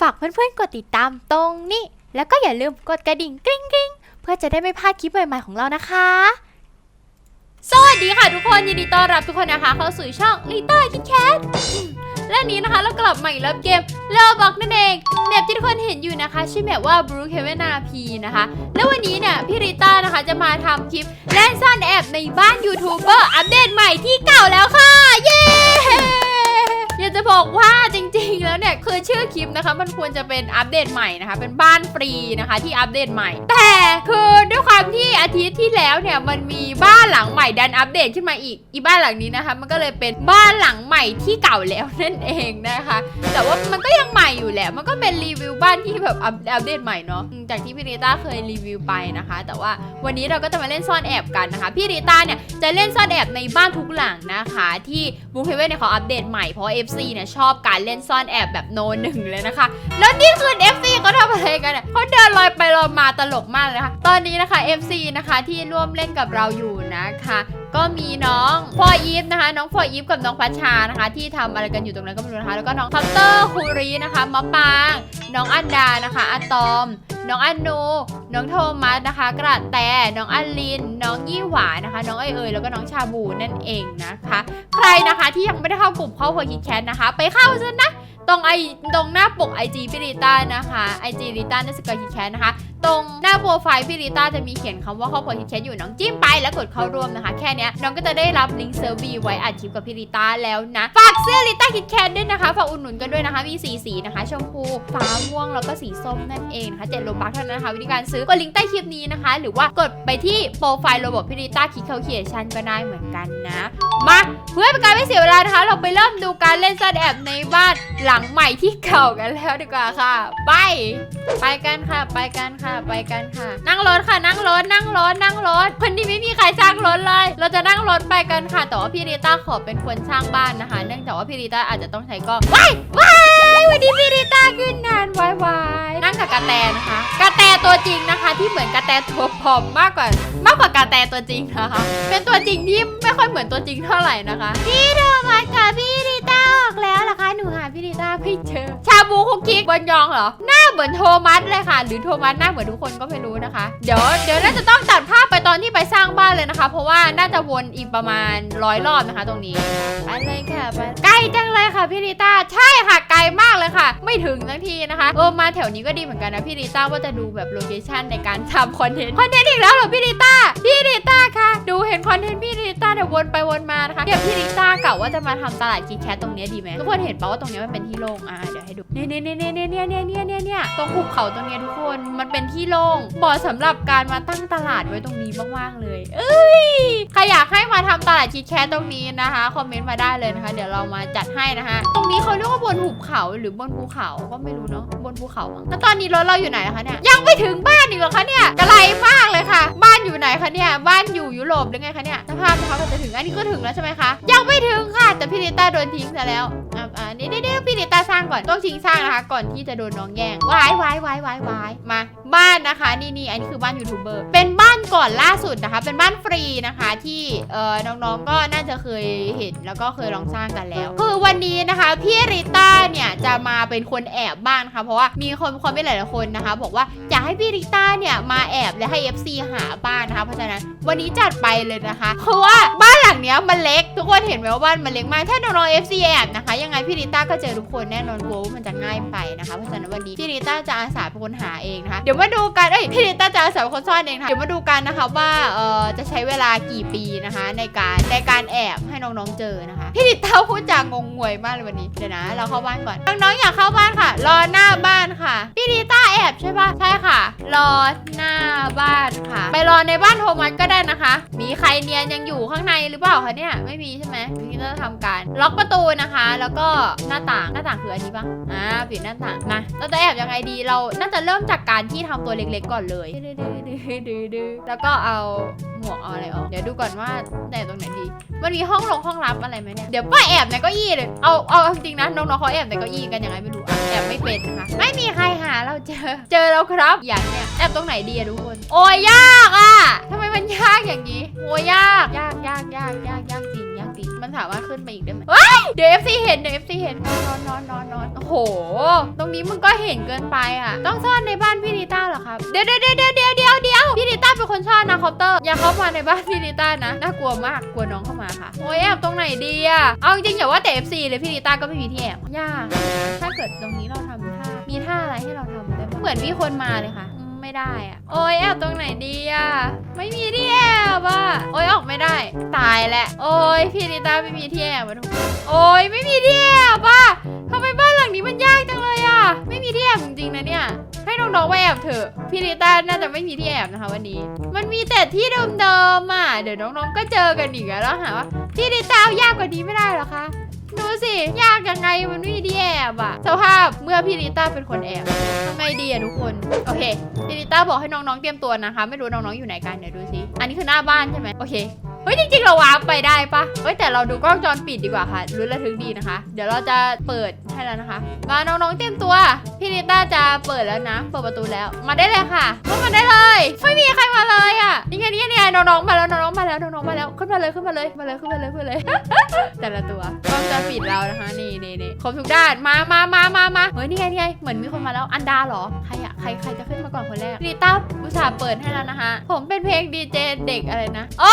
ฝากเพื่อนๆกดติดตามตรงนี้ แล้วก็อย่าลืมกดกระดิ่งกริ๊งกริ๊งเพื่อจะได้ไม่พลาดคลิปใหม่ๆของเรานะคะ สวัสดีค่ะทุกคนยินดีต้อนรับทุกคนนะคะ เข้าสู่ช่องลิต้าคิดแคทและนี้นะคะเรากลับมาอีกแล้วเกมเลบอกนั่นเองแมปที่ทุกคนเห็นอยู่นะคะชื่อแมปว่า Blue Heaven RP นะคะ แล้ววันนี้เนี่ยพี่ริต้านะคะจะมาทำคลิปเล่นซ่อนแอบในบ้านยูทูบเบอร์อัปเดตใหม่ที่เก่าแล้วค่ะ เย้อยากจะบอกว่าจริง ๆ แล้วเนี่ยคือชื่อคลิปนะคะ มันควรจะเป็นอัปเดตใหม่นะคะ เป็นบ้านฟรีนะคะที่อัปเดตใหม่ แต่คือด้วยความที่อาทิตย์ที่แล้วเนี่ยมันมีบ้านหลังใหม่ดันอัปเดตขึ้นมาอีก อีบ้านหลังนี้นะคะ มันก็เลยเป็นบ้านหลังใหม่ที่เก่าแล้วนั่นเองนะคะ แต่ว่ามันก็ยังใหม่อยู่แหละมันก็เป็นรีวิวบ้านที่แบบอัปเดตใหม่เนาะจากที่พี่ริต้าเคยรีวิวไปนะคะ แต่ว่าวันนี้เราก็จะมาเล่นซ่อนแอบกันนะคะพี่ริต้าเนี่ยจะเล่นซ่อนแอบในบ้านทุกหลังนะคะ ที่บูเคเว่นเนี่ยเขาอัปเดตใหม่เพราะว่า FC เนี่ยชอบการเล่นซ่อนแอบแบบโนหนึ่งเลยนะคะ แล้วนี่คือ FC เขาทำอะไรกันเนี่ยเขาเดินลอยไปลอยมาตลกมากเลยค่ะ ตอนนี้นะคะ FC นะคะที่ร่วมเล่นกับเราอยู่ นะคะ ก็มีน้องฟออีฟนะคะ น้องฟออีฟกับน้องพัชชานะคะ ที่ทำอะไรกันอยู่ตรงนั้นก็ไม่รู้นะคะ แล้วก็น้องคัปเตอร์คูรีนะคะมะปาง น้องอันดานะคะอะตอม น้องอันนู น้องโทมัสนะคะ กระแต น้องอันลิน น้องยี่หวานะคะ น้องเอยเอยแล้วก็น้องชาบูนั่นเองนะคะ ใครนะคะที่ยังไม่ได้เข้ากลุ่มเข้าหัวคิดแคทนะคะ ไปเข้าซะนะตรงไอตรงหน้าปก IG พี่ริต้านะคะ IG ริต้าในสกอร์คิดแคทนะคะตรงหน้าโปรไฟล์พี่ริต้าจะมีเขียนคำว่าครอบครัวคิดแคทอยู่น้องจิ้มไปแล้วกดเข้าร่วมนะคะ แค่นี้น้องก็จะได้รับลิงก์เซอร์วีไว้อัดคลิปกับพี่ริต้าแล้วนะ ฝากเสื้อริต้าคิดแคทด้วยนะคะฝากอุดหนุนกันด้วยนะคะมีสีสีนะคะ ชมพูฟ้าม่วงแล้วก็สีส้มนั่นเองนะคะเจ็ดโลบัคเท่านั้นนะคะวิธีการซื้อกดลิงก์ใต้คลิปนี้นะคะ หรือว่ากดไปที่โปรไฟล์โรบอทพี่ริต้าคิดเคาเคียชันก็ได้เหมือนกันนะมาเพื่อเป็นการไม่เสียเวลานะคะ เราไปเริ่มดูการเล่นซ่อนแอบในบ้านหลังใหม่ที่เก่ากันแล้วดีกว่าค่ะ ไป ไปกันค่ะ ไปกันค่ะไปกันค่ะ นั่งรถค่ะ นั่งรถ นั่งรถ นั่งรถ คนที่ไม่มีใครจ้างรถเลย เราจะนั่งรถไปกันค่ะ แต่ว่าพี่ริต้าขอเป็นคนสร้างบ้านนะคะ เนื่องจากว่าพี่ริต้าอาจจะต้องใช้กล้องว้ายว้ายวันนี้พี่ริต้าขึ้นนานวายวายนั่งกับกระแตนะคะ กระแตตัวจริงนะคะ ที่เหมือนกระแตตัวผอมมากกว่า มากกว่ากระแตตัวจริงนะคะ เป็นตัวจริงที่ไม่ค่อยเหมือนตัวจริงเท่าไหร่นะคะ พี่โทมัสกับพี่ริต้าออกแล้วเหรอคะหนูหาพี่ริต้าไม่เจอ ชาบูคุกคิกบนยองเหรอ หน้าเหมือนโทมัสเลยค่ะ หรือโทมัสหน้าเหมือนทุกคนก็ไม่รู้นะคะ เดี๋ยวเดี๋ยวน่าจะต้องตัดภาพไปตอนที่ไปสร้างบ้านเลยนะคะ เพราะว่าน่าจะวนอีกประมาณร้อยรอบนะคะ ตรงนี้ไปเลยค่ะไปใกล้จังเลยค่ะพี่ริต้าใช่ค่ะไกลมากเลยค่ะ ไม่ถึงทั้งทีนะคะเออมาแถวนี้ก็ดีเหมือนกันนะพี่ริต้าว่าจะดูแบบโลเคชั่นในการทำคอนเทนต์คอนเทนต์อีกแล้วเหรอพี่ริต้าพี่ริต้าค่ะดูเห็นคอนเทนต์พี่ริต้าเดี๋ยววนไปวนมานะคะเดี๋ยวพี่ริต้ากะว่าจะมาทำตลาดคิดแคทตรงนี้ดีไหมทุกคนเห็นปะว่าตรงนี้มันเป็นที่โล่งอะเดี๋ยวให้ดูเนี่ยเนี่ยเนี่ยเนี่ยเนี่ยเนี่ยเนี่ยเนี่ยเนี่ยตรงหุบเขาตรงนี้ทุกคนมันเป็นที่โล่งเหมาะสำหรับการมาตั้งตลาดไว้ตรงนี้มากๆเลย เอ้ยใครอยากให้มาทำตลาดคิดแคทตรงนี้นะคะคอมเมนต์มาได้เลยนะคะ เดี๋ยวเรามาจัดให้นะคะ ตรงนี้เขาเรียกว่าบนหุบเขาหรือบนภูเขาก็ไม่รู้เนาะบนภูเขาแล้วตอนนี้รถเราอยู่ไหนนะคะเนี่ยยังไม่ถึงบ้านอีกเหรอคะเนี่ยไกลมากเลยค่ะ บ้านอยู่ไหนคะเนี่ย บ้านอยู่ยุโรปหรือไงคะเนี่ยสภาพนะคะก็จะถึงอันนี้ก็ถึงแล้วใช่ไหมคะ ยังไม่ถึงค่ะ แต่พี่นิต้าโดนทิ้งซะแล้ว นี่เดี๋ยวพี่นิต้าสร้างก่อนต้องทิ้งสร้างนะคะ ก่อนที่จะโดนน้องแย่งวายวายวายวายวายมาบ้านนะคะ นี่นี่อันนี้คือบ้านยูทูบเบอร์เป็นบ้านก่อนล่าสุดนะคะ เป็นบ้านฟรีนะคะที่เอ่อน้องๆก็น่าจะเคยเห็นแล้วก็เคยลองสร้างกันแล้วคือวันนี้นะคะพี่ริต้าเนี่ยจะมาเป็นคนแอบบ้างนะคะเพราะว่ามีคนคอมเมนต์หลายๆคนนะคะ บอกว่าอยากให้พี่ริต้าเนี่ยมาแอบและให้ FC หาบ้านนะคะเพราะฉะนั้นวันนี้จัดไปเลยนะคะเพราะว่าบ้านหลังเนี้ยมันเล็ก ทุกคนเห็นไหมว่าบ้านมันเล็กมากถ้าน้องๆ FC แอบนะคะ ยังไงพี่ริต้าก็เจอทุกคนแน่นอนกูว่ามันจะง่ายไปนะคะเพราะฉะนั้นวันนี้พี่ริต้าจะอาสาเป็นคนหาเองนะคะเดี๋ยวมาดูกันเอ้ยพี่ริต้าจะอาสาเป็นคนซ่อนเองนะคะเดี๋ยวมาดูกันนะคะว่าเอ่อจะใช้เวลากี่ปีนะคะ ในการในการแอบให้น้องๆเจอนะคะพี่ริต้าพูดจางงงวยมากเลยวันนี้เดี๋ยวนะ เราเข้าบ้านก่อนน้องๆอยากเข้าบ้านค่ะ รอหน้าบ้านค่ะพี่ริต้าแอบใช่ปะใช่ค่ะ รอหน้าบ้านค่ะ ไปรอในบ้านโทมัสก็ได้นะคะ มีใครเนียนยังอยู่ข้างในหรือเปล่าคะเนี่ย ไม่มีใช่ไหมพี่ต้าทำการล็อกประตูนะคะ แล้วก็หน้าต่างหน้าต่างคืออันนี้ปะอ่าปิดหน้าต่างมาเราจะแอบยังไงดีเราน่าจะเริ่มจากการที่ทำตัวเล็กๆก่อนเลย ดื้อดื้อแล้วก็เอาหมวกเอาอะไรออก เดี๋ยวดูก่อนว่าแต่ตรงไหนดี มันมีห้องลงห้องรับอะไรไหมเนี่ย เดี๋ยวป้าแอบในเก้าอี้เลย เอาเอาจริงนะน้องๆเขาแอบในเก้าอี้กันยังไงไม่รู้อะแอบไม่เป็นนะคะ ไม่มีใครหาเราเจอ เจอแล้วครับ อย่างเนี่ยแอบตรงไหนดีอะทุกคน โอ้ยยากอะทำไมมันยากอย่างนี้ โอ้ยยาก ยากยากยากยากยากจริง สิ มันสามารถขึ้นไปอีกได้ไหมว้ายเดี๋ยว FC เห็นเดี๋ยว FC เห็นนอนนอนนอนนอนโอ้โห ตรงนี้มึงก็เห็นเกินไปอะ ต้องซ่อนในบ้านพี่นิต้าเหรอครับ เดี๋ยวเดี๋ยวเดี๋ยวเดี๋ยวเดี๋ยวเดี๋ยวเดี๋ยวพี่นิต้าเป็นคนซ่อนนะคอปเตอร์ อย่าเข้ามาในบ้านพี่นิต้านะ น่ากลัวมาก กลัวน้องเข้ามาค่ะ โอ้ยแอบตรงไหนดีอะ เอาจริงๆอย่าว่าแต่ FC เลยพี่นิต้าก็ไม่มีที่แอบยากถ้าเกิดตรงนี้เราทำท่า มีท่าอะไรให้เราทำได้บ้างเหมือนมีคนมาเลยค่ะอืม ไม่ได้อะโอ้ยแอบตรงไหนดีอะไม่มีที่แอบอะโอ้ยออกไม่ได้ ตายแหละ โอ้ยพี่นิต้าไม่มีที่แอบอะทุกคนโอ้ยไม่มีที่แอบอะทำไมบ้านหลังนี้มันยากจังเลยอะไม่มีที่แอบจริงๆนะเนี่ยให้น้องๆไปแอบเถอะพี่นิต้าน่าจะไม่มีที่แอบนะคะวันนี้ มันมีแต่ที่เดิมๆอะเดี๋ยวน้องๆก็เจอกันอีกอะแล้วหาว่าพี่นิต้าเอายากกว่านี้ไม่ได้เหรอคะ ดูสิ ยากยังไงมันไม่มีที่แอบอะสภาพเมื่อพี่ลิต้าเป็นคนแอบทำไงดีอะทุกคน โอเคพี่ลิต้าบอกให้น้องๆเตรียมตัวนะคะ ไม่รู้น้องๆอยู่ไหนกันเดี๋ยวดูสิอันนี้คือหน้าบ้านใช่ไหมโอเคเฮ้ยจริงๆเราวาร์ปไปได้ปะเฮ้ยแต่เราดูกล้องจรปิดดีกว่าค่ะรู้นระทึกดีนะคะ เดี๋ยวเราจะเปิดให้แล้วนะคะ มาน้องๆเตรียมตัวพี่ลิต้าจะเปิดแล้วนะเปิดประตูแล้ว มาได้เลยค่ะเข้ามาได้เลย ไม่มีใครมาเลยอะนี่ไงนี่ไงนี่ไงน้องๆมาแล้ว ขึ้นมาเลยขึ้นมาเลยมาเลยขึ้นมาเลยขึ้นมาเลย แต่ละตัวกล้องจะปิดเรานะคะ นี่นี่นี่ครบทุกด้านมามามามามาเฮ้ยนี่ไงนี่ไงเหมือนมีคนมาแล้วอันดาเหรอใครอะใครใครจะขึ้นมาก่อนคนแรกรีต้าอุตส่าห์เปิดให้แล้วนะคะ ผมเป็นเพลงดีเจเด็กอะไรนะ โอ้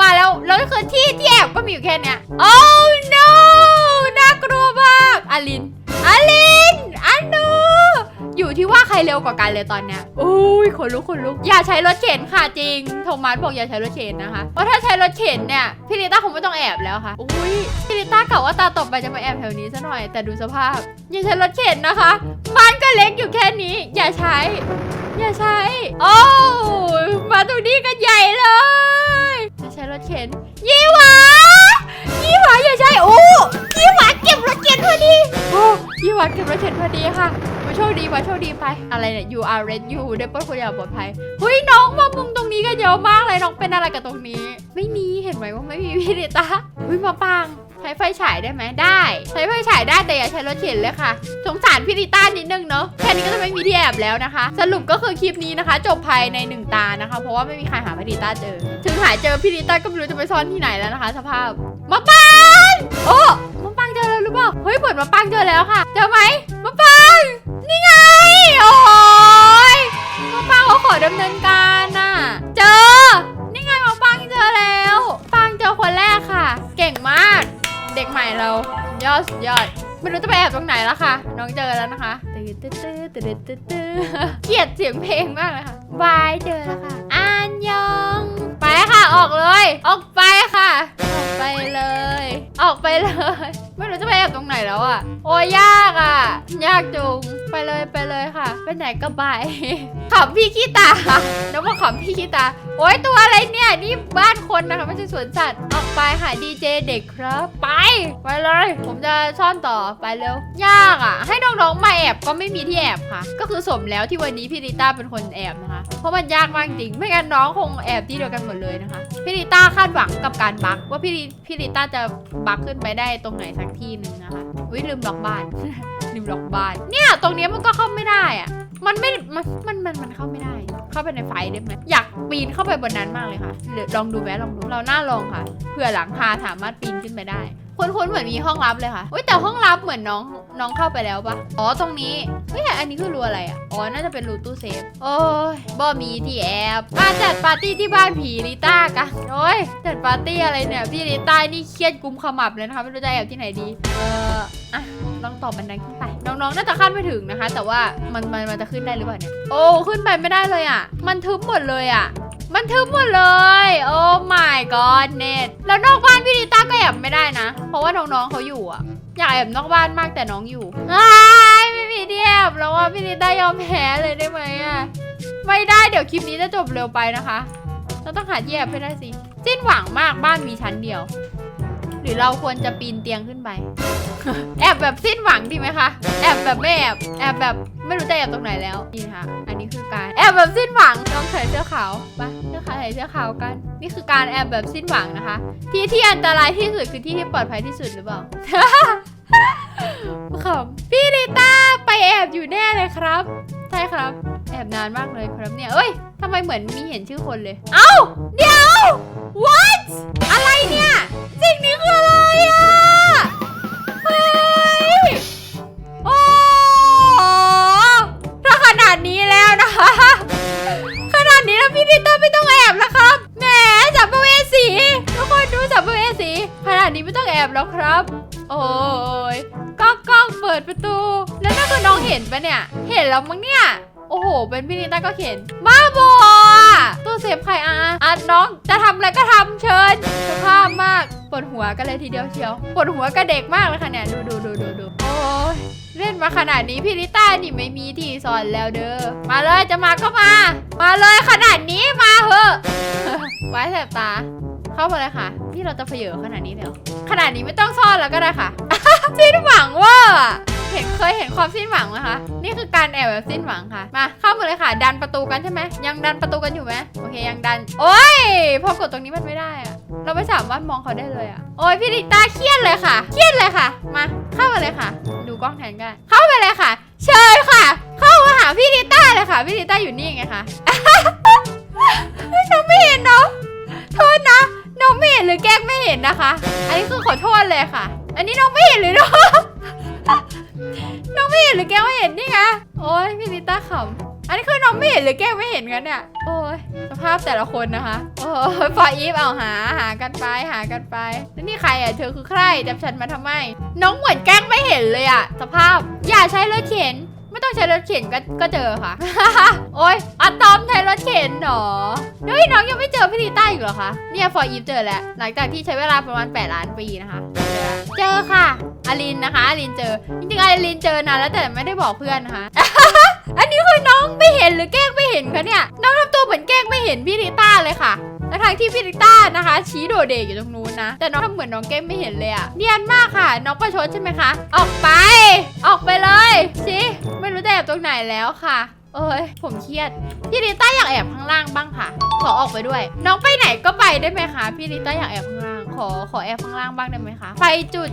มาแล้วแล้วคือที่ที่แอบก็มีอยู่แค่เนี้ยโอ้ no น่ากลัวมากอลินอลินอันนู อยู่ที่ว่าใครเร็วกว่ากันเลยตอนเนี้ยอุ้ยขนลุกขนลุกอย่าใช้รถเข็นค่ะจริง โทมัสบอกอย่าใช้รถเข็นนะคะ เพราะถ้าใช้รถเข็นเนี่ยพี่ลิต้าคงไม่ต้องแอบแล้วค่ะ อุ้ยพี่ลิต้ากะว่าตาต่อไปจะมาแอบแถวนี้ซะหน่อย แต่ดูสภาพ อย่าใช้รถเข็นนะคะบ้านก็เล็กอยู่แค่นี้ อย่าใช้ อย่าใช้ โอ้ยมาตรงนี้กันใหญ่เลยจะใช้รถเข็นยี่หวายี่หวาอย่าใช้โอ้ หวาเก็บรถเข็นพอดีค่ะมาโชคดีมาโชคดีไป อะไรเนี่ย you are red you ได้ปลดคนอย่างปลอดภัยเฮ้ยน้องมามุงตรงนี้กันเยอะมากเลยน้องเป็นอะไรกับตรงนี้ ไม่มีเห็นไหมว่าไม่มีพี่เดต้าเฮ้ยมาปังใช้ไฟฉายได้ไหมได้ ใช้ไฟฉายได้แต่อย่าใช้รถเข็นเลยค่ะ สงสารพี่ดิต้านิดนึงเนาะแค่นี้ก็จะไม่มีที่แอบแล้วนะคะ สรุปก็คือคลิปนี้นะคะ จบภายในหนึ่งตานะคะ เพราะว่าไม่มีใครหาพี่ดิต้าเจอ ถึงหาเจอพี่ดิต้าก็ไม่รู้จะไปซ่อนที่ไหนแล้วนะคะ สภาพมาปังโอ้อ แล้วหรือเปล่าเฮ้ยเหมือนมาปังเจอแล้วค่ะ เจอไหมมาปัง นี่ไง โอ้ยมาปังเขาขอดำเนินการน่ะ เจอ นี่ไงมาปังเจอแล้ว ปังเจอคนแรกค่ะ เก่งมาก เด็กใหม่เรา ยอดสุดยอดไม่รู้จะไปแอบตรงไหนแล้วค่ะ น้องเจอแล้วนะคะตื้อตื้อตื้อตื้อตื้อตื้อเกลียดเสียงเพลงมากเลยค่ะบายเจอแล้วค่ะอันยอง ไปค่ะออกเลย ออกไปค่ะ ออกไปเลย ออกไปเลย นแล้วอะ โอ้ยยากอะ ยากจุงไปเลยไปเลยค่ะ ไปไหนก็ไปขำพี่ขี้ตาแล้วก็ขำพี่ขี้ตา โอ้ยตัวอะไรเนี่ยนี่บ้านคนนะคะไม่ใช่สวนสัตว์ออกไปค่ะดีเจเด็กครับ ไป ไปเลย ผมจะซ่อนต่อไปเร็วยากอะ ให้น้องๆมาแอบก็ไม่มีที่แอบค่ะ ก็คือสมแล้วที่วันนี้พี่ริต้าเป็นคนแอบนะคะ เพราะมันยากมากจริงไม่งั้นน้องคงแอบที่เดียวกันหมดเลยนะคะพี่ริต้าคาดหวังกับการบักว่าพี่ริพี่ริต้าจะบักขึ้นไปได้ตรงไหนสักที่หนึ่งนะคะ วิลืมล็อกบ้าน ลืมล็อกบ้าน เนี่ย ตรงนี้มันก็เข้าไม่ได้อะมันไม่ มัน มัน มันมันเข้าไม่ได้ เข้าไปในไฟได้ไหมอยากปีนเข้าไปบนนั้นมากเลยค่ะลองดูไหมลองดู เราหน้าลองค่ะเผื่อหลังคาสามารถปีนขึ้นไปได้คุ้นๆเหมือนมีห้องลับเลยค่ะอุ้ยแต่ห้องลับเหมือนน้องน้องเข้าไปแล้วปะอ๋อตรงนี้เฮ้ยอันนี้คือรูอะไรอะ อ๋อ น่าจะเป็นรูตู้เซฟ โอ้ยบ่มีที่แอบมาจัดปาร์ตี้ที่บ้านผีลิต้ากันโอ้ยจัดปาร์ตี้อะไรเนี่ย พี่ลิต้านี่เครียดกุมขมับเลยนะคะไม่รู้จะแอบที่ไหนดี เออ อะลองตอบบันไดขึ้นไป น้องๆน่าจะขั้นไม่ถึงนะคะ แต่ว่ามันมันมันจะขึ้นได้หรือเปล่าเนี่ย โอ้ขึ้นไปไม่ได้เลยอะ มันทึบหมดเลยอะ มันทึบหมดเลย โอ้ my god เน็ตแล้วนอกบ้านพี่ดิต้าก็แอบไม่ได้นะ เพราะว่าน้องๆเขาอยู่อะ อยากแอบนอกบ้านมากแต่น้องอยู่อ้ายไม่มีที่แอบแล้วว่าพี่ดิต้ายอมแพ้เลยได้ไหมอะ ไม่ได้เดี๋ยวคลิปนี้จะจบเร็วไปนะคะ เราต้องหาที่แอบให้ได้สิสิ้นหวังมากบ้านมีชั้นเดียว หรือเราควรจะปีนเตียงขึ้นไป แอบแบบสิ้นหวังดีไหมคะ แอบแบบไม่แอบ แอบแบบไม่รู้จะแอบตรงไหนแล้วนี่ค่ะ อันนี้คือการแอบแบบสิ้นหวังต้องใส่เสื้อขาวไปเสื้อขาวใส่เสื้อขาวกัน นี่คือการแอบแบบสิ้นหวังนะคะ ที่ที่อันตรายที่สุดคือที่ที่ปลอดภัยที่สุดหรือเปล่าขำพี่ริต้าไปแอบอยู่แน่เลยครับ ใช่ครับ แอบนานมากเลยครับเนี่ย เอ้ยทำไมเหมือนมีเห็นชื่อคนเลย เอ้า เดี๋ยว what อะไรเนี่ย สิ่งนี้คืออะไรอะเฮ้ยโอ้ถ้าขนาดนี้แล้วนะคะ ขนาดนี้แล้วพี่ดิต้าไม่ต้องแอบแล้วครับ แหมจับเวสีทุกคนดูจับเวสีขนาดนี้ไม่ต้องแอบแล้วครับ โอ้ยก้องก้องเปิดประตู แล้วนั่นคือน้องเห็นปะเนี่ย เห็นแล้วมั้งเนี่ย โอ้โห เป็นพี่นิต้าก็เห็นบ้าบออะ ตัวเซฟใครอะอะน้องจะทำอะไรก็ทำเชิญสภาพมากปวดหัวกันเลยทีเดียวเชียวปวดหัวกับเด็กมากเลยค่ะเนี่ยดูดูดูดูดูโอ้ยเล่นมาขนาดนี้พี่นิต้านี่ไม่มีที่สอนแล้วเด้อมาเลยจะมาก็มา มาเลยขนาดนี้มาเหอะไว้แสบตา เข้ามาเลยค่ะพี่เราจะเพเยอขนาดนี้เลยขนาดนี้ไม่ต้องซ่อนแล้วก็ได้ค่ะสิ้นหวังว่า เห็นเคยเห็นความสิ้นหวังไหมคะ นี่คือการแอบแบบสิ้นหวังค่ะ มาเข้ามาเลยค่ะ ดันประตูกันใช่ไหม ยังดันประตูกันอยู่ไหมโอเคยังดัน โอ้ยพอกดตรงนี้มันไม่ได้อะเราไม่สามารถมองเขาได้เลยอะโอ้ยพี่ดิต้าเครียดเลยค่ะ เครียดเลยค่ะ มาเข้ามาเลยค่ะ ดูกล้องแทนกัน เข้ามาเลยค่ะ เชิญค่ะ เข้ามาหาพี่ดิต้าเลยค่ะ พี่ดิต้าอยู่นี่ไงคะน้องไม่เห็นเนาะโทษนะน้องไม่เห็นหรือแกล้ไม่เห็นนะคะ อันนี้คือขอโทษเลยค่ะ อันนี้น้องไม่เห็นหรือเนาะ น้องไม่เห็นหรือแกไม่เห็นนี่ไงโอ้ยพี่ลิต้าขำอันนี้คือน้องไม่เห็นหรือแกไม่เห็นกันเนี่ยโอ้ยสภาพแต่ละคนนะคะโอ้ยฟออีฟเอาหาหากันไปหากันไปแล้วนี่ใครอะเธอคือใครจับฉันมาทำไม น้องเหมือนแกล้งไม่เห็นเลยอะ สภาพอย่าใช้รถเข็น ไม่ต้องใช้รถเข็นก็ก็เจอค่ะ โอ้ยอะตอมใช้รถเข็นเหรอเฮ้ยน้องยังไม่เจอพี่ลีต้าอีกเหรอคะ เนี่ยฟอร์อีฟเจอแล้ว หลังจากที่ใช้เวลาประมาณ 8 ล้านปีนะคะ เจอค่ะอลินนะคะอลินเจอ จริงๆอลินเจอนานแล้วแต่ไม่ได้บอกเพื่อนนะคะ อันนี้คือน้องไม่เห็นหรือแกล้งไม่เห็นคะเนี่ย น้องทำตัวเหมือนแกล้งไม่เห็นพี่ลิต้าเลยค่ะ และทางที่พี่ลิต้านะคะ ชี้โดดเด่อยู่ตรงนู้นนะ แต่น้องทำเหมือนน้องแกล้งไม่เห็นเลยอะเนียนมากค่ะ น้องประชดใช่ไหมคะ ออกไป ออกไปเลยชิไม่รู้จะแอบตรงไหนแล้วค่ะเอ้ยผมเครียด พี่ลิต้าอยากแอบข้างล่างบ้างค่ะ ขอออกไปด้วย น้องไปไหนก็ไปได้ไหมคะ พี่ลิต้าอยากแอบข้างล่าง ขอขอแอบข้างล่างบ้างได้ไหมคะ ไปจุด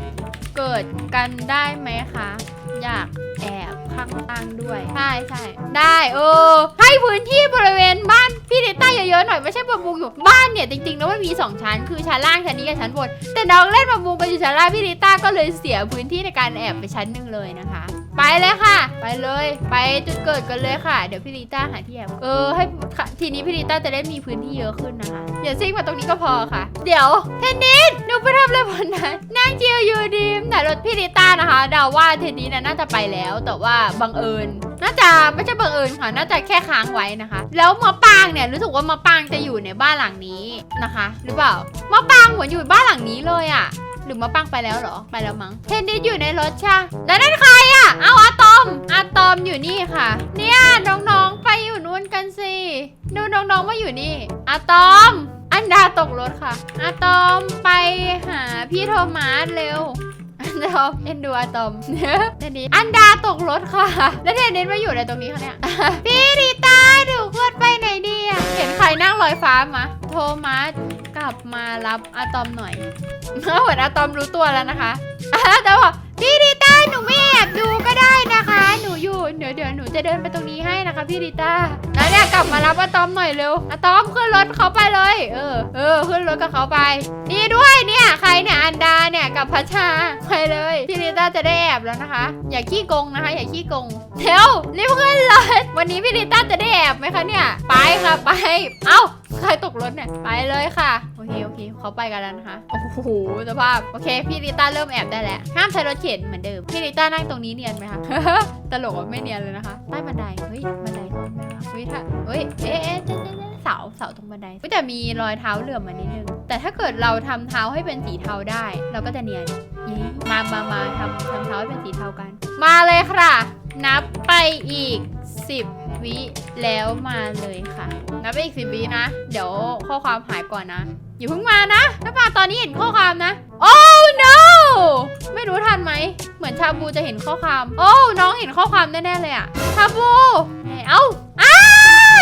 เกิดกันได้ไหมคะ อยากแอบข้างล่างด้วย ใช่ใช่ได้เออให้พื้นที่บริเวณบ้านพี่ลิต้าเยอะๆหน่อยไม่ใช่บะบุงอยู่บ้านเนี่ยจริงๆแล้วมันมีสองชั้นคือชั้นล่างชั้นนี้กับชั้นบนแต่น้องเล่นบะบุงกันอยู่ชั้นล่างพี่ลิต้าก็เลยเสียพื้นที่ในการแอบไปชั้นหนึ่งเลยนะคะ ไปเลยค่ะ ไปเลย ไปจุดเกิดกันเลยค่ะ เดี๋ยวพี่ลิต้าหาที่แอบเออให้ค่ะทีนี้พี่ลิต้าจะได้มีพื้นที่เยอะขึ้นนะคะอย่าซิ่งมาตรงนี้ก็พอค่ะ เดี๋ยวเทนนิสหนูไปทำอะไรบนนั้นนั่งเจียวอยู่ดีมแต่รถพี่ลิต้านะคะเดาว่าเทนนิสน่าจะไปแล้ว แต่ว่าบังเอิญน่าจะไม่ใช่บังเอิญค่ะ น่าจะแค่ค้างไว้นะคะ แล้วมะปางเนี่ยรู้สึกว่ามะปางจะอยู่ในบ้านหลังนี้นะคะ หรือเปล่ามะปางเหมือนอยู่บ้านหลังนี้เลยอะ หรือมะปางไปแล้วเหรอ ไปแล้วมั้งเทนนิสอยู่ในรถใช่แล้วนั่นใครอะเอาอะตอมอะตอมอยู่นี่ค่ะ เนี่ยน้องๆไปอยู่นู่นกันสิดูน้องๆมาอยู่นี่อะตอม อันดาตกรถค่ะอะตอมไปหาพี่โทมัสเร็วอันดาเอ็นดูอะตอมเทนนิสอันดาตกรถค่ะ แล้วเทนนิสมาอยู่ในตรงนี้คะเนี่ยพี่ดีตาหนูควรไปไหนดีอะเห็นใครนั่งลอยฟ้ามาโทมัส ลับมารับอะตอมหน่อยเหมือนอะตอมรู้ตัวแล้วนะคะแต่บอกพี่ดีต้าหนูไม่แอบดูก็ได้นะคะ หนูอยู่เดี๋ยวเดี๋ยวหนูจะเดินไปตรงนี้ให้นะคะพี่ดีต้าแล้วเนี่ยกลับมารับอะตอมหน่อยเร็วอะตอมขึ้นรถเขาไปเลย เออเออขึ้นรถกับเขาไป นี่ด้วยเนี่ยใครเนี่ยอันดาเนี่ยกับพัชชาไปเลยพี่ลิต้าจะได้แอบแล้วนะคะ อย่าขี้โกงนะคะ อย่าขี้โกงเดี๋ยวรีบขึ้นรถวันนี้พี่ลิต้าจะได้แอบไหมคะเนี่ยไปค่ะไป เอ้า ใครตกรถเนี่ย ไปเลยค่ะ โอเค โอเค เขาไปกันแล้วนะคะ โอ้โห สภาพ โอเค พี่ลิต้าเริ่มแอบได้แล้ว ห้ามใช้รถเข็นเหมือนเดิม พี่ลิต้านั่งตรงนี้เนียนไหมคะ ตลกไม่เนียนเลยนะคะ ใต้บันได เฮ้ย บันไดโทษไหมคะเฮ้ยถ้าเฮ้ย เอ๊ะเอ๊ะเจ๊เจ๊เจ๊เสา เสาตรงบันไดเฮ้ยแต่มีรอยเท้าเหลื่อมมานิดนึง แต่ถ้าเกิดเราทำเท้าให้เป็นสีเทาได้ เราก็จะเนียนยี่มามามาทำทำเท้าให้เป็นสีเทากัน มาเลยค่ะ นับไปอีก 10 วิแล้วมาเลยค่ะนับไปอีก10วินะ เดี๋ยวข้อความหายก่อนนะ อย่าเพิ่งมานะ ถ้ามาตอนนี้เห็นข้อความนะ โอ้ no ไม่รู้ทันไหม เหมือนชาบูจะเห็นข้อความ โอ้ น้องเห็นข้อความแน่ๆเลยอะชาบูเอ้าอ้า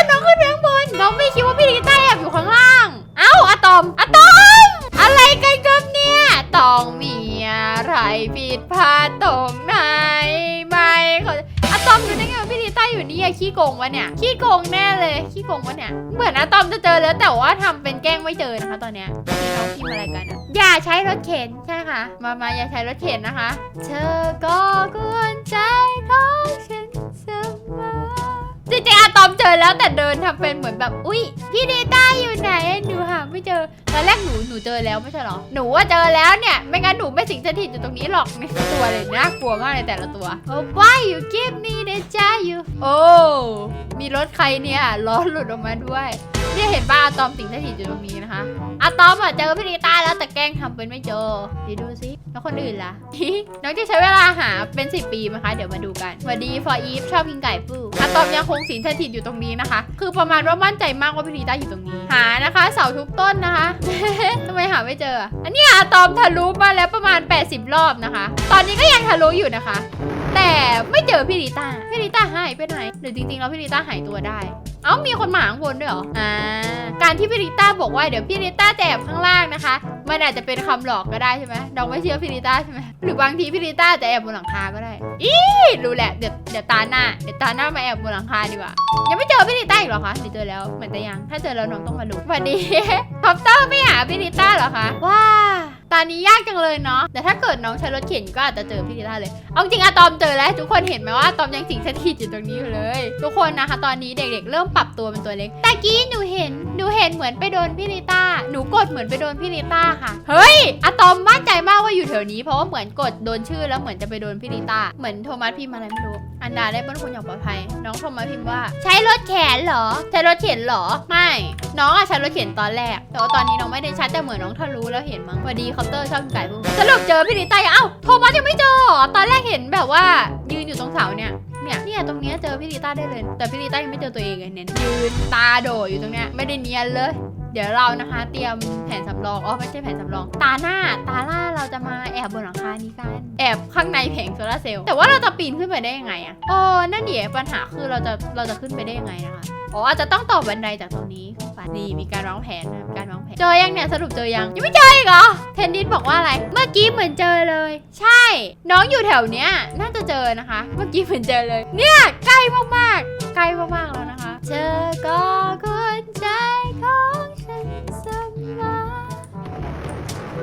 น้องขึ้นไปข้างบน น้องไม่คิดว่าพี่ลิต้าแอบอยู่ข้างล่าง เอ้าอะตอมอะตอม อะไรกันครับเนี่ยต้องมีอะไรผิดพลาดตรงไหนไม่เขา ตอมรู้ได้ไงว่าพี่ลิต้าอยู่นี่อะขี้โกงวะเนี่ย ขี้โกงแน่เลย ขี้โกงวะเนี่ย เหมือนอะตอมจะเจอแล้วแต่ว่าทำเป็นแกล้งไม่เจอนะคะ ตอนเนี้ยเราพิมพ์อะไรกันอะอย่าใช้รถเข็นใช่ค่ะ มามาอย่าใช้รถเข็นนะคะ เธอก็กวนใจของฉันเสมอจะ งๆอะตอมเจอแล้วแต่เดินทำเป็นเหมือนแบบอุ๊ยพี่เดต้าอยู่ไหนหนูหาไม่เจอตอนแรกหนูหนูเจอแล้วไม่ใช่เหรอหนูว่าเจอแล้วเนี่ยไม่งั้นหนูไม่สิงสถิตอยู่ตรงนี้หรอกเนี่ยตัวเลยน่ากลัวมากเลยแต่ละตัว Oh why you give me the j you โอ้มีรถใครเนี่ยล้อหลุดออกมาด้วยเนี่ยเห็นป้าอะตอมสิงสถิตอยู่ตรงนี้นะคะอะตอมอะเจอพี่นิต้าแล้วแต่แกล้งทำเป็นไม่เจอเดี๋ยวดูสิแล้วคนอื่นล่ะ น้องจะใช้เวลาหาเป็น 10 ปีไหมคะ เดี๋ยวมาดูกันสวัสดี for eve ชอบกินไก่ปูอะตอมยังคงสิงสถิตอยู่ตรงนี้นะคะ คือประมาณว่ามั่นใจมากว่าพี่ลีต้าอยู่ตรงนี้ หานะคะ เสาทุกต้นนะคะทำไมหาไม่เจอ อันนี้อะตอมทะลุมาแล้วประมาณ 80 รอบนะคะ ตอนนี้ก็ยังทะลุอยู่นะคะ แต่ไม่เจอพี่ลีต้าพี่ลีต้าหายไปไหนหรือจริงๆแล้วพี่ลีต้าหายตัวได้ เอ้ามีคนหมาข้างบนด้วยเหรอ อ่า การที่พี่ลิต้าบอกว่าเดี๋ยวพี่ลิต้าแอบข้างล่างนะคะ มันอาจจะเป็นคำหลอกก็ได้ใช่ไหมเราไม่เชื่อพี่ลิต้าใช่ไหมหรือบางทีพี่ลิต้าจะแอบบนหลังคาก็ได้ อีรู้แหละ เดี๋ยวเดี๋ยวตาหน้า เดี๋ยวตาหน้ามาแอบบนหลังคาดีกว่า ยังไม่เจอพี่ลิต้าอีกเหรอคะหรือเจอแล้วเหมือนแต่ยัง ถ้าเจอแล้วน้องต้องมาดูสวัสดีคอปเตอร์ไม่หาพี่ลิต้าเหรอคะ ว้า ตอนนี้ยากจังเลยเนาะ แต่ถ้าเกิดน้องใช้รถเข็นก็อาจจะเจอพี่ลิตาเลย เอาจริงอะตอมเจอแล้ว ทุกคนเห็นไหมว่าตอมยังสิงสถิตอยู่ตรงนี้อยู่เลย ทุกคนนะคะ ตอนนี้เด็กๆ เริ่มปรับตัวเป็นตัวเล็กแต่กี้หนูเห็น หนูเห็นเหมือนไปโดนพี่ลิต้า หนูกดเหมือนไปโดนพี่ลิต้าค่ะ เฮ้ยอะตอมมั่นใจมากว่าอยู่แถวนี้ เพราะว่าเหมือนกดโดนชื่อแล้วเหมือนจะไปโดนพี่ลิต้า เหมือนโทมัสพิมพ์อะไรไม่รู้ อันดาได้บนคุณอย่างปลอดภัย น้องโทมัสพิมพ์ว่า ใช้รถแขนเหรอ ใช้รถเข็นเหรอ ไม่ น้องอะใช้รถเข็นตอนแรก แต่ว่าตอนนี้น้องไม่ได้ใช้แต่เหมือนน้องทะลุแล้วเห็นมั้งสวัสดีคอปเตอร์ชอบกินไก่บุ้งสรุปเจอพี่ลิต้ายังเอ้าโทมัสยังไม่เจอเหรอตอนแรกเห็นแบบว่า ยืนอยู่ตรงเสาเนี่ยเนี่ยเนี่ยตรงเนี้ยเจอพี่ลิต้าได้เลย แต่พี่ลิต้ายังไม่เจอตัวเองเลยเนี่ยยืนตาโดดอยู่ตรงเนี้ยไม่ได้เนียนเลย เดี๋ยวเรานะคะ เตรียมแผนสำรอง อ๋อไม่ใช่แผนสำรอง ตาหน้า ตาหน้าเราจะมาแอบบนหลังคานี้กัน แอบข้างในแผงโซลาร์เซลล์ แต่ว่าเราจะปีนขึ้นไปได้ยังไงอะอ๋อ นั่นเดี๋ยวปัญหาคือเราจะเราจะขึ้นไปได้ยังไงนะคะ อ๋ออาจจะต้องต่อบันไดจากตรงนี้ขึ้นไปนี่มีการวางแผนนะการวางแผน เจอยังเนี่ยสรุปเจอยังยังไม่เจออีกเหรอ เทนนิสบอกว่าอะไร เมื่อกี้เหมือนเจอเลย ใช่ น้องอยู่แถวเนี้ยน่าจะเจอนะคะ เมื่อกี้เหมือนเจอเลย เนี่ยใกล้มากๆ ใกล้มากๆแล้วนะคะ เจอก็คนใจของ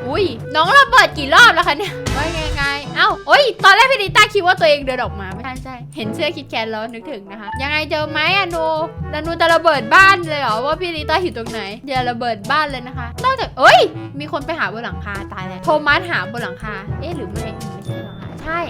อุ้ยน้องระเบิดกี่รอบแล้วคะเนี่ยว่าไงไงเอ้าโอ้ยตอนแรกพี่ดิต้าคิดว่าตัวเองเดินออกมาไม่ใช่ใช่เห็นเสื้อคิดแคนแล้วนึกถึงนะคะยังไงเจอไหมอะนูแล้วนูจะระเบิดบ้านเลยเหรอว่าพี่ดิต้าอยู่ตรงไหนเดี๋ยวระเบิดบ้านเลยนะคะนอกจากเอ้ย มีคนไปหาบนหลังคาตายแล้วโทมัสหาบนหลังคาเอ๊ะหรือไม่ไม่ใช่หลังคาใช่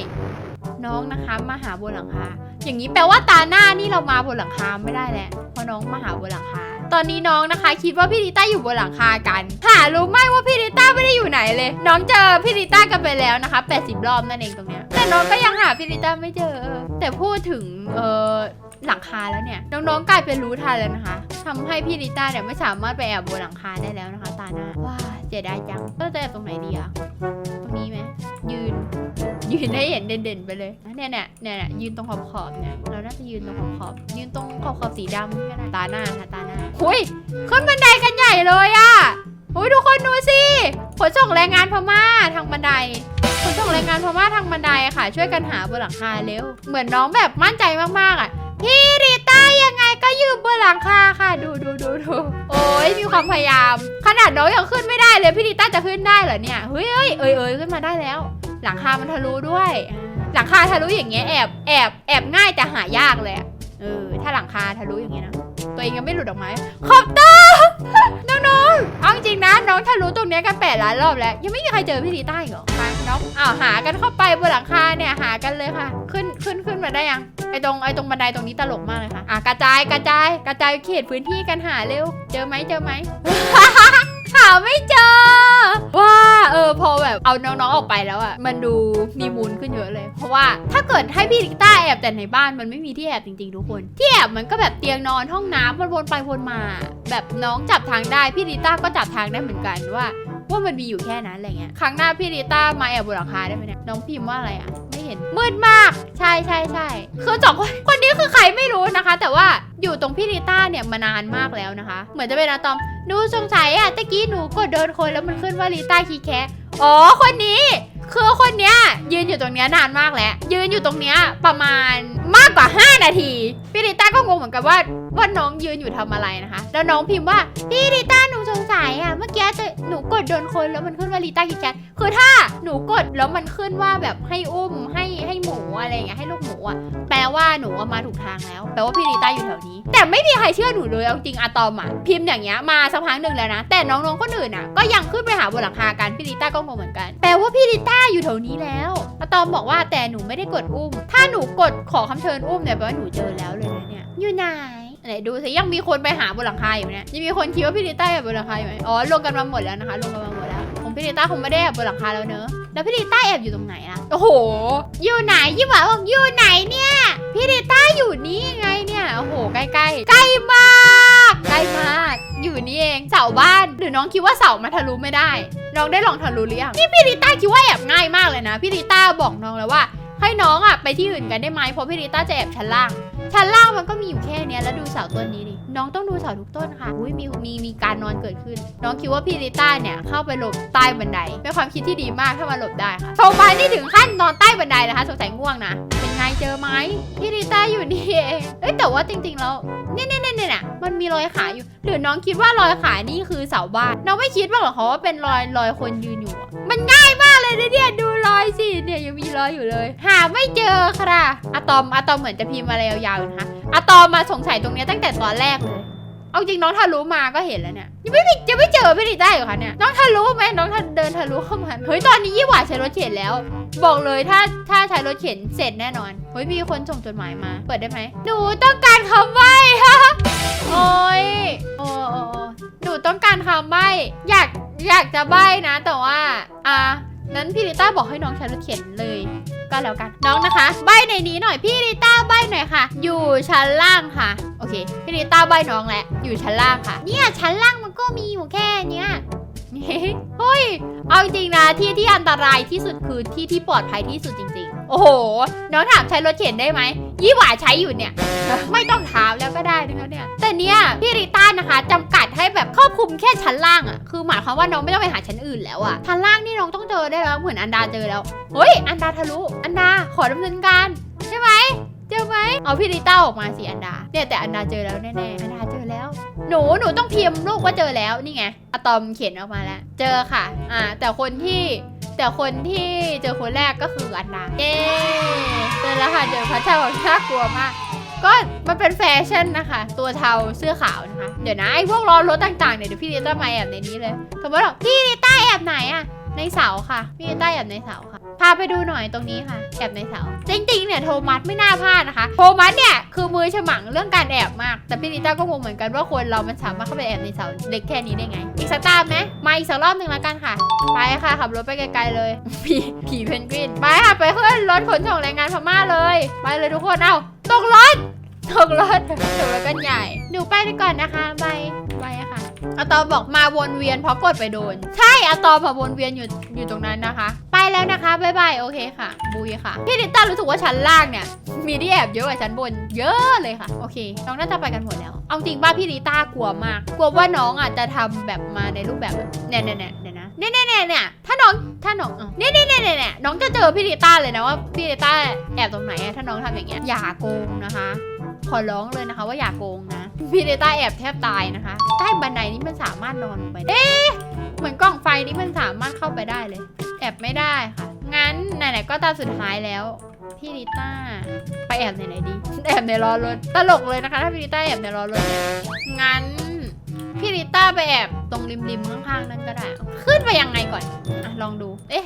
น้องนะคะมาหาบนหลังคาอย่างนี้แปลว่าตาหน้านี่เรามาบนหลังคาไม่ได้แล้วเพราะน้องมาหาบนหลังคา ตอนนี้น้องนะคะ คิดว่าพี่ดิต้าอยู่บนหลังคากันหารู้ไหมว่าพี่ดิต้าไม่ได้อยู่ไหนเลย น้องเจอพี่ดิต้ากันไปแล้วนะคะ 80 รอบนั่นเองตรงเนี้ยแต่น้องก็ยังหาพี่ดิต้าไม่เจอ แต่พูดถึงเออหลังคาแล้วเนี่ยน้องๆกลายเป็นรู้ทันแล้วนะคะทำให้พี่ดิต้าเนี่ยไม่สามารถไปแอบบนหลังคาได้แล้วนะคะ ตาหน้าว้าเสียดายจังก็จะแอบตรงไหนดีอะตรงนี้ไหมยืน ยืนให้เห็นเด่นๆไปเลยเนี่ยเนี่ยเนี่ยเนี่ยืนตรงขอบขอบเนี่ยเราน่าจะยืนตรงขอบขอบยืนตรงขอบขอบสีดำก็ได้ตาหน้าค่ะตาหน้าหุยขึ้นบันไดกันใหญ่เลยอะหุยทุกคนดูสิขนส่งแรงงานพม่าทางบันไดขนส่งแรงงานพม่าทางบันไดค่ะ ช่วยกันหาบนหลังคาเร็ว เหมือนน้องแบบมั่นใจมากๆอะพี่ริต้ายังไงก็อยู่บนหลังคาค่ะ ดูดูดูดูโอ้ยมีความพยายาม ขนาดน้องยังขึ้นไม่ได้เลยพี่ริต้าจะขึ้นได้เหรอเนี่ยเฮ้ยเอ้ยเอ้ยเอ้ยขึ้นมาได้แล้ว หลังคามันทะลุด้วย หลังคาทะลุอย่างเงี้ยแอบแอบแอบง่ายแต่หายากเลยเออถ้าหลังคาทะลุอย่างเงี้ยนะตัวเองยังไม่หลุดออกมาขอบตาน้องๆเอาจริงนะน้องทะลุตรงเนี้ยกันแปดล้านรอบแล้ว ยังไม่มีใครเจอพี่ดีใต้อีกเหรอมาน้องอ้าวหากันเข้าไปบนหลังคาเนี่ยหากันเลยค่ะ ขึ้นขึ้นขึ้นมาได้ยังไอตรงไอตรงบันไดตรงนี้ตลกมากเลยค่ะอะกระจายกระจายกระจายเขตพื้นที่กันหาเร็ว เจอไหมเจอไหม หาไม่เจอ ว่าเออพอแบบเอาน้องๆออกไปแล้วอะมันดูมีมูลขึ้นเยอะเลย เพราะว่าถ้าเกิดให้พี่ลิต้าแอบแต่ในบ้านมันไม่มีที่แอบจริงๆทุกคน ที่แอบมันก็แบบเตียงนอนห้องน้ำมันวนไปวนมา แบบน้องจับทางได้พี่ลิต้าก็จับทางได้เหมือนกันว่าว่ามันมีอยู่แค่นั้นอะไรเงี้ย ครั้งหน้าพี่ลิต้ามาแอบบนหลังคาได้ไหมเนี่ย น้องพิมพ์ว่าอะไรอะไม่เห็น มืดมาก ใช่ใช่ใช่คือสองคน คนนี้คือใครไม่รู้นะคะ แต่ว่าอยู่ตรงพี่ลิต้าเนี่ยมานานมากแล้วนะคะ เหมือนจะเป็นอะตอม หนูสงสัยอะตะกี้หนูกดโดนคนแล้วมันขึ้นว่าลิต้าคีแคะอ๋อคนนี้ คือคนเนี้ยยืนอยู่ตรงเนี้ยนานมากแล้วยืนอยู่ตรงเนี้ยประมาณ มากกว่า 5 นาทีพี่ริต้าก็งงเหมือนกันว่าว่าน้องยืนอยู่ทำอะไรนะคะ แล้วน้องพิมพ์ว่าพี่ริต้าหนูสงสัยอะเมื่อกี้จะหนูกดโดนคนแล้วมันขึ้นว่าริต้ากินแคทคือถ้าหนูกดแล้วมันขึ้นว่าแบบให้อุ้มให้ให้หมูอะไรอย่างเงี้ยให้ลูกหมูอะแปลว่าหนูอะมาถูกทางแล้ว แปลว่าพี่ริต้าอยู่แถวนี้ แต่ไม่มีใครเชื่อหนูเลยเอาจริงอะตอมอะพิมพ์อย่างเงี้ยมาสักพักหนึ่งแล้วนะ แต่น้องๆคนอื่นอะก็ยังขึ้นไปหาบนหลังคากันพี่ริต้าก็งงเหมือนกัน แปลว่าพี่ริต้าอยู่แถวนี้แล้วอะตอมบอกว่าแต่หนูไม่ได้กดอุ้ม ถ้าหนูกดขอคำเชิญอุ้มเนี่ยแปลว่าหนูเจอแล้วเลยนะเนี่ย อยู่ไหนไหนดูสิยังมีคนไปหาบนหลังคาอยู่เนี่ยยังมีคนคิดว่าพี่ริต้าอยู่บนหลังคาอยู่ไหมอ๋อลงกันมาหมดแล้วนะคะ ลงกันมาหมดแล้วของพี่ริต้าคงไม่ได้แอบบนหลังคาแล้วเนอะแล้วพี่ริต้าแอบอยู่ตรงไหนอะโอ้โห อยู่ไหนยี่หว่าบอกอยู่ไหนเนี่ยพี่ริต้าอยู่นี่ไงเนี่ยโอ้โหใกล้ๆใกล้มากใกล้มาก อยู่นี่เองเสาบ้านหรือน้องคิดว่าเสามาทะลุไม่ได้น้องได้ลองทะลุหรือยังนี่พี่ริต้าคิดว่าแอบง่ายมากเลยนะพี่ริต้าบอกน้องแล้วว่า ให้น้องอะไปที่อื่นกันได้ไหมเพราะพี่ริต้าจะแอบชั้นล่าง ชั้นล่างมันก็มีอยู่แค่เนี้ยแล้วดูเสาต้นนี้ดิ น้องต้องดูเสาทุกต้นค่ะอุ้ยมีมีมีการนอนเกิดขึ้น น้องคิดว่าพี่ริต้าเนี่ยเข้าไปหลบใต้บันไดเป็นความคิดที่ดีมากถ้ามาหลบได้ค่ะโซฟานี่ถึงขั้นนอนใต้บันไดนะคะสงสัยง่วงนะ เป็นไงเจอไหมพี่ริต้าอยู่นี่เองเอ้ยแต่ว่าจริงๆแล้วเนี่ยเนี่ยเนี่ยเนี่ยมันมีรอยขาอยู่หรือน้องคิดว่ารอยขานี่คือเสาบ้าน น้องไม่คิดบ้างเหรอคะว่าเป็นรอยรอยคนยืนอยู่ มันง่ายมากเลยนะเนี่ยดูรอยสิเนี่ยยังมีรอยอยู่เลย หาไม่เจอค่ะอะตอมอะตอมเหมือนจะพิมพ์อะไรยาวๆอยู่นะคะอะตอมมาสงสัยตรงเนี้ยตั้งแต่ตอนแรกเลย เอาจริงน้องทะลุมาก็เห็นแล้วเนี่ยยังไม่มียังไม่เจอพี่ดิต้าอยู่ค่ะเนี่ยน้องทะลุไหมน้องทะเดินทะลุเข้ามาเฮ้ยตอนนี้ยี่หว่าใช้รถเข็นแล้ว บอกเลยถ้าถ้าใช้รถเข็นเสร็จแน่นอนเฮ้ยมีคนส่งจดหมายมา เปิดได้ไหมหนูต้องการคำใบ้โอ้ยโอ้โอโอ้หนูต้องการคำใบ้อยากอยากจะใบ้นะ แต่ว่าอะนั้นพี่ลิต้าบอกให้น้องใช้รถเข็นเลย ก็แล้วกันน้องนะคะ ใบในนี้หน่อยพี่ลิต้าใบหน่อยค่ะ อยู่ชั้นล่างค่ะ โอเค พี่ลิต้าใบน้องแหละ อยู่ชั้นล่างค่ะ เนี่ยชั้นล่างมันก็มีอยู่แค่เนี้ยเฮ้ย เอาจริงนะที่ที่อันตรายที่สุดคือที่ที่ปลอดภัยที่สุดจริง ๆ โอ้โห น้องถามใช้รถเข็นได้ไหม ยี่หว่าใช้อยู่เนี่ย ไม่ต้องถามแล้วก็ได้นะคะเนี่ย แต่เนี่ยพี่ริต้านะคะจำกัดให้แบบครอบคลุมแค่ชั้นล่างอะ่ะคือหมายความว่าน้องไม่ต้องไปหาชั้นอื่นแล้วอะ่ะชั้นล่างนี่น้องต้องเจอได้แล้วเหมือนอันดาเจอแล้ว เฮ้ย อันดาทะลุ อันดาขอดำเนินการ ใช่ไหมเจอไหมเอาพี่ริต้าออกมาสิอันดา เนี่ยแต่อันดาเจอแล้วแน่ๆ อันดาเจอแล้ว หนูหนูต้องพิมพ์ลูกว่าเจอแล้วนี่ไงอะตอมเขียนออกมาแล้ว เจอค่ะ อ่าแต่คนที่ แต่คนที่เจอคนแรกก็คืออันนาเย้เจอแล้วค่ะเจอพระเจ้าขอกน่ากลัวมาก ก็มันเป็นแฟชั่นนะคะ ตัวเทาเสื้อขาวนะคะ เดี๋ยวนะไอ้พวกล้อรถต่างๆเนี่ยเดี๋ยวพี่ลิต้ามาแอบในนี้เลยสมมติว่าพี่ลิต้าแอบไหนอะในเสาค่ะ พี่ลิต้าแอบในเสาค่ะ พาไปดูหน่อยตรงนี้ค่ะ แอบในเสาจริงๆเนี่ยโทมัสไม่น่าพลาดนะคะ โทมัสเนี่ยคือมือฉมังเรื่องการแอบมาก แต่พี่ลิต้าก็งงเหมือนกันว่าคนเรามันสามารถเข้าไปแอบในเสาเล็กแค่นี้ได้ไง อีกสตามไหมมาอีกสักรอบหนึ่งแล้วกันค่ะ ไปค่ะขับรถไปไกลๆเลยผีผีเพนกวิน ไปค่ะไปขึ้นรถขนส่งแรงงานพม่าเลย ไปเลยทุกคนเอ้าตกรถตกรถตกรถกันใหญ่หนูไปไปก่อนนะคะบาย บายค่ะอะตอมบอกมาวนเวียนเพราะกดไปโดน ใช่อะตอมมาวนเวียนอยู่อยู่ตรงนั้นนะคะ ไปแล้วนะคะบายบายโอเคค่ะ บุยค่ะ พี่ลิต้ารู้สึกว่าชั้นล่างเนี่ย มีที่แอบเยอะกว่าชั้นบน เยอะเลยค่ะ โอเค น้องน่าจะไปกันหมดแล้ว เอาจริงบ้าพี่ลิต้ากลัวมาก กลัวว่าน้องอะจะทำแบบมาในรูปแบบเนี่ยเนี่ยเนี่ยเนี่ยนะเนี่ยเนี่ยเนี่ยเนี่ยถ้าน้องถ้าน้องเนี่ยเนี่ยเนี่ยเนี่ยน้องจะเจอพี่ลิต้าเลยนะว่าพี่ลิต้าแอบตรงไหนถ้าน้องทำอย่างเงี้ยอย่าโกงนะคะ ขอร้องเลยนะคะ ว่าอย่าโกงนะพี่เดต้าแอบแทบตายนะคะ ใต้บันไดนี้มันสามารถนอนลงไปเอ๊ะเหมือนกล่องไฟนี้มันสามารถเข้าไปได้เลย แอบไม่ได้ค่ะ งั้นไหนๆก็ตาสุดท้ายแล้วพี่ลิต้าไปแอบไหนๆดีแอบในล้อรถตลกเลยนะคะ ถ้าพี่ลิต้าแอบในล้อรถงั้นพี่ลิต้าไปแอบตรงริมๆข้างๆนั่นก็ได้ ขึ้นไปยังไงก่อนอะลองดู เอ๊ะ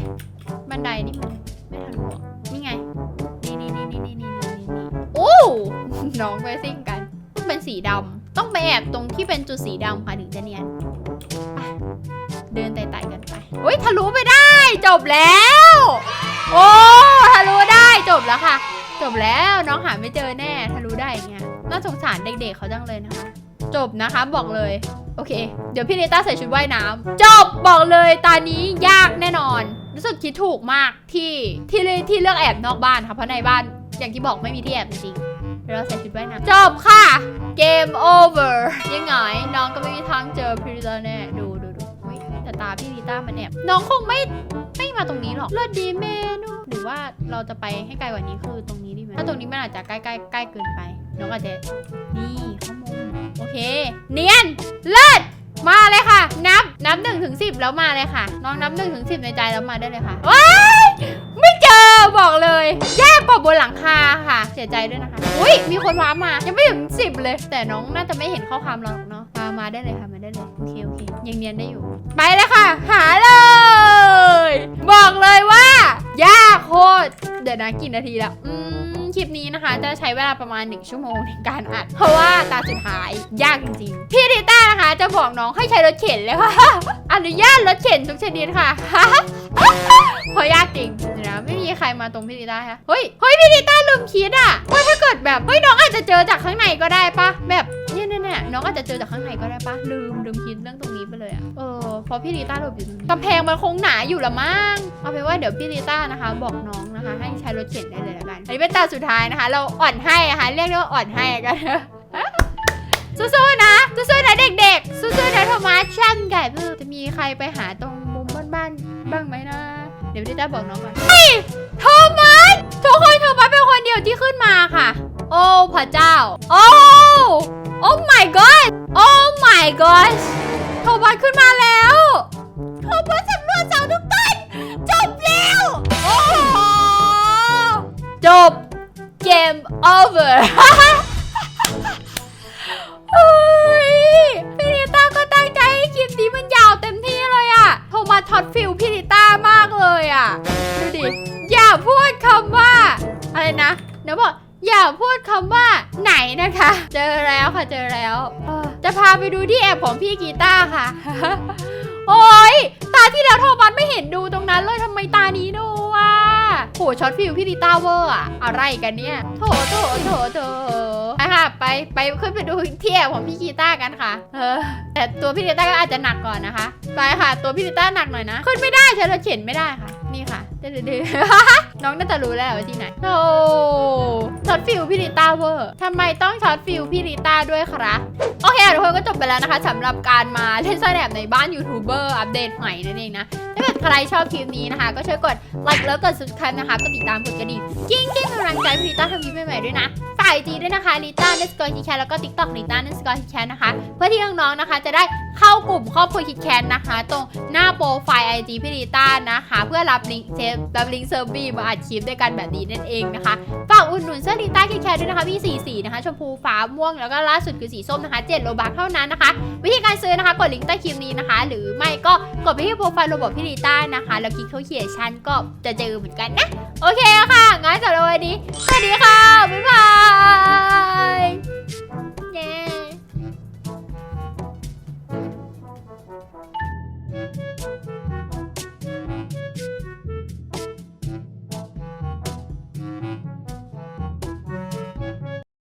บันไดนี่มันไม่ทะลุอะนี่ไง น้องไปซิ่งกัน ต้องเป็นสีดำต้องไปแอบตรงที่เป็นจุดสีดำค่ะถึงจะเนียนเดินไต่ๆกันไปโอ้ยทะลุไปได้ จบแล้ว โอ้ทะลุได้จบแล้วค่ะ จบแล้วน้องหาไม่เจอแน่ทะลุได้เงี้ยน่าสงสารเด็กๆเขาจังเลยนะคะ จบนะคะบอกเลยโอเค เดี๋ยวพี่เนต้าใส่ชุดว่ายน้ำจบบอกเลยตานี้ยากแน่นอน รู้สึกคิดถูกมากที่ที่เลือกที่เลือกแอบนอกบ้านค่ะเพราะในบ้านอย่างที่บอกไม่มีที่แอบจริง ดี๋ยวเราใส่ชุดว่ายน้ำจบค่ะ เกมโอเวอร์ยังไงน้องก็ไม่มีทางเจอพี่ลิต้าแน่ดูดูดูอุ๊ยแต่ตาพี่ลิต้ามันแอบน้องคงไม่ไม่มาตรงนี้หรอกเลือดดีเมนูหรือว่าเราจะไปให้ไกลกว่านี้คือตรงนี้ดีไหมถ้าตรงนี้มันอาจจะใกล้ใกล้ใกล้เกินไปน้องอาจจะนี่ข้อมูลโอเค เนียนเลิศมาเลยค่ะ นับนับหนึ่งถึงสิบแล้วมาเลยค่ะ น้องนับหนึ่งถึงสิบในใจแล้วมาได้เลยค่ะว้ายไม่เจอ บอกเลย แย่กว่าบนหลังคาค่ะ เสียใจด้วยนะคะ อุ้ยมีคนว้ามา ยังไม่ถึงสิบเลย แต่น้องน่าจะไม่เห็นข้อความเราหรอกเนาะมามาได้เลยค่ะ มาได้เลย โอเค โอเค ยังเนียนได้อยู่ ไปเลยค่ะ หาเลย บอกเลยว่า ยากโคตร เดี๋ยวนะกี่นาทีแล้วอืมคลิปนี้นะคะ จะใช้เวลาประมาณ 1 ชั่วโมงในการอัด เพราะว่าตาสุดท้ายยากจริงๆ พี่ดิต้านะคะ จะบอกน้องให้ใช้รถเข็นเลยค่ะ อนุญาตรถเข็นทุกชนิดค่ะ เพราะยากจริงเดี๋ยวนะไม่มีใครมาตรงพี่ดิต้าค่ะเฮ้ยเฮ้ยพี่ดิต้าลืมคิดอะว่าถ้าเกิดแบบเฮ้ยน้องอาจจะเจอจากข้างในก็ได้ปะแบบเนี่ยเนี่ยเนี่ยน้องอาจจะเจอจากข้างในก็ได้ปะลืมลืมคิดเรื่องตรงนี้ไปเลยอะเออเพราะพี่ดิต้าหลบอยู่ตรงนี้กำแพงมันคงหนาอยู่ละมั้งเอาเป็นว่าเดี๋ยวพี่ดิต้านะคะ บอกน้องนะคะ ให้ใช้รถเข็นได้เลยละกันอันนี้เป็นตาสุดท้ายนะคะ เราอ่อนให้อะคะเรียกได้ว่าอ่อนให้กันสู้ๆนะสู้ๆนะเด็กๆสู้ๆนะโทมัสช่างไก่เพื่อจะมีใครไปหาตรงมุมบ้านๆบ้างไหมนะ เดี๋ยวพี่ต้าบอกน้องก่อนเฮ้ยโทมัสทุกคนโทมัสเป็นคนเดียวที่ขึ้นมาค่ะ โอ้พระเจ้า โอ้โอ้ my god โอ้ my god โทมัสขึ้นมาแล้วโทมัสสำรวจเสาทุกต้นจบแล้วโอ้โหจบเกม over ไปดูที่แอบของพี่กีตาร์ค่ะ โอ้ยตาที่แล้วโทมัสไม่เห็นดูตรงนั้นเลยทำไมตานี้ดูอะโหช็อตฟิลพี่ลิต้าเวอร์อะอะไรกันเนี่ยโถโถโถโถไปค่ะไปไปขึ้นไปดูที่แอบของพี่กีตาร์กันค่ะ เออ แต่ตัวพี่ลิต้าก็อาจจะหนักก่อนนะคะ ไปค่ะ ตัวพี่ลิต้าหนักหน่อยนะ ขึ้นไม่ได้ใช้รถเข็นไม่ได้ค่ะ นี่ค่ะ เดือๆน้องน่าจะรู้แล้วว่าที่ไหนโอ้ช็อตฟิลพี่ลิต้าเวอร์ทำไมต้องช็อตฟิลพี่ลิต้าด้วยครับโอเคทุกคนก็จบไปแล้วนะคะสำหรับการมาเล่นซ่อนแอบในบ้านยูทูบเบอร์อัปเดตใหม่นั่นเองนะถ้าเกิดใครชอบคลิปนี้นะคะ ก็ช่วยกดไลค์แล้วกด subscribe นะคะกดติดตามกดกระดิ่งกิ้งกิ้งกำลังใจให้ลิต้าทำคลิปใหม่ๆด้วยนะฝ่ายจีด้วยนะคะลิต้าเนสกอร์คิดแคทแล้วก็ TikTok ลิต้าเนสกอร์คิดแคทนะคะ เพื่อที่น้องๆนะคะ จะได้เข้ากลุ่มครอบครัวคิดแคทนะคะ ตรงหน้าโปรไฟล์ IG พี่ลิต้านะคะ เพื่อรับลิงก์เซฟรับลิงก์เซอร์บีมาอัดคลิปด้วยกันแบบนี้นั่นเองนะคะฝากอุดหนุนเสื้อลิต้าคิดแคทด้วยนะคะมีสีสีนะคะ ชมพูฟ้าม่วงแล้วก็ล่าสุดคือสีส้มนะคะ7โลบาทเท่านั้นนะคะ วิธีการซื้อนะคะกดลิงก์ใต้คลิปนี้นะคะ หรือไม่ก็กดไปที่โปรไฟล์โรบอทพี่ลิต้านะคะ แล้วคลิกเข้าเขียนชันก็จะเจอเหมือนกันนะโอเคค่ะงั้นสำหรับวันนี้สวัสดีค่ะบ๊ายบายเย้